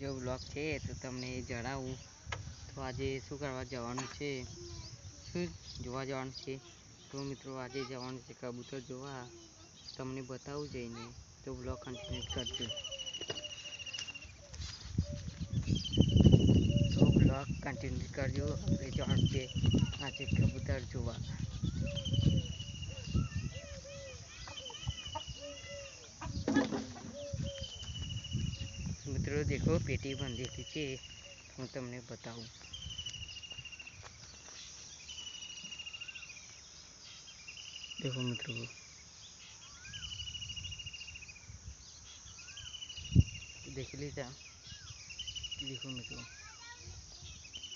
બીજો બ્લોગ છે તો તમને જણાવું તો આજે શું કરવા જવાનું છે શું જોવા જવાનું છે તો મિત્રો આજે જવાનું છે કબૂતર જોવા તમને બતાવું જઈને તો બ્લોગ કન્ટિન્યુ કરજો તો બ્લોગ કન્ટિન્યુ કરજો આપણે જવાનું છે આજે કબૂતર જોવા मित्रों देखो पेटी बन देखी थी हूँ तमने बताऊ देखो मित्रों देख लीजा देखो मित्रों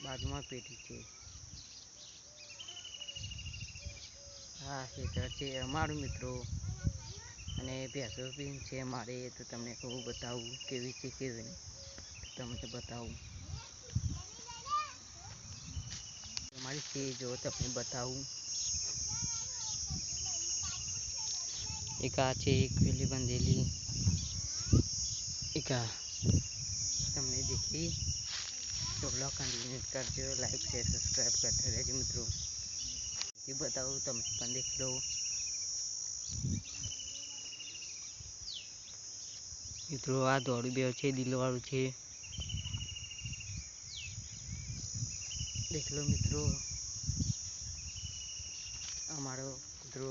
बाजू में पेटी थी हाँ खेतर से मारू मित्रों અને ભેસો પીન છે મારે તો તમને કહું બતાવું કેવી છે કે ゼ તો મતલબ બતાવું મારી સીજો તો તમને બતાવું એકા છે એકલી બંદેલી એકા તમને દેખી જો લો القناه ને સબ્સ્ક્રાઇબ કરો લાઈક શેર સબ્સ્ક્રાઇબ કરતા રહેજો મિત્રો કે બતાઉ તો તમને ફંડે કલો મિત્રો આ દોડી બે છે દિલવાળું છે દેખલો મિત્રો અમારો કૂતરો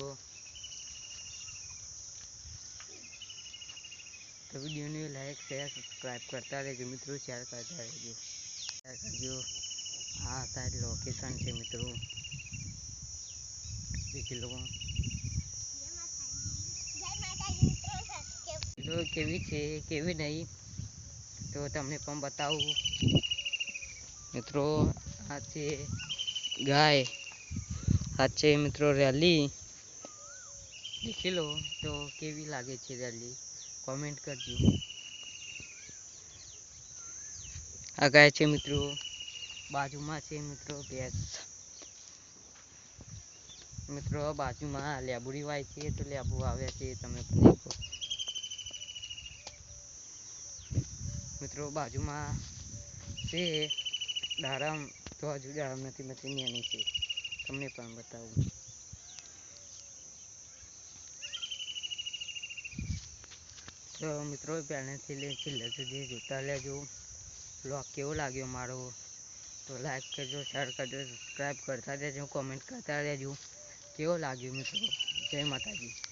તો વિડીયોને લાઈક શેર સબસ્ક્રાઈબ કરતા રહેજો મિત્રો શેર કરતા રહેજો શેર કરજો આ સાઈડ લોકેશન છે મિત્રો દેખી લો કેવી છે કેવી નહી તો તમે મને બતાવ મિત્રો આ છે ગાય આ છે મિત્રો રેલી દિખ લો તો કેવી લાગે છે રેલી કમેન્ટ કરજો આ ગાય છે મિત્રો બાજુમાં છે મિત્રો ભેસ મિત્રો આ બાજુમાં લેબુડી વાય છે તો લેબુ આવે છે તમે જોઈ શકો मित्रों बाजू में से डारम तो हजू डारम नहीं मैं से तमने पर बताऊँ तो मित्रों पहले थे छे सुधी जोता लैजो ब्लॉग केव लगे मारो तो लाइक करजो शेयर करजो सब्सक्राइब करता रहो कमेंट करता रहो केव लगे मित्रों जय माता जी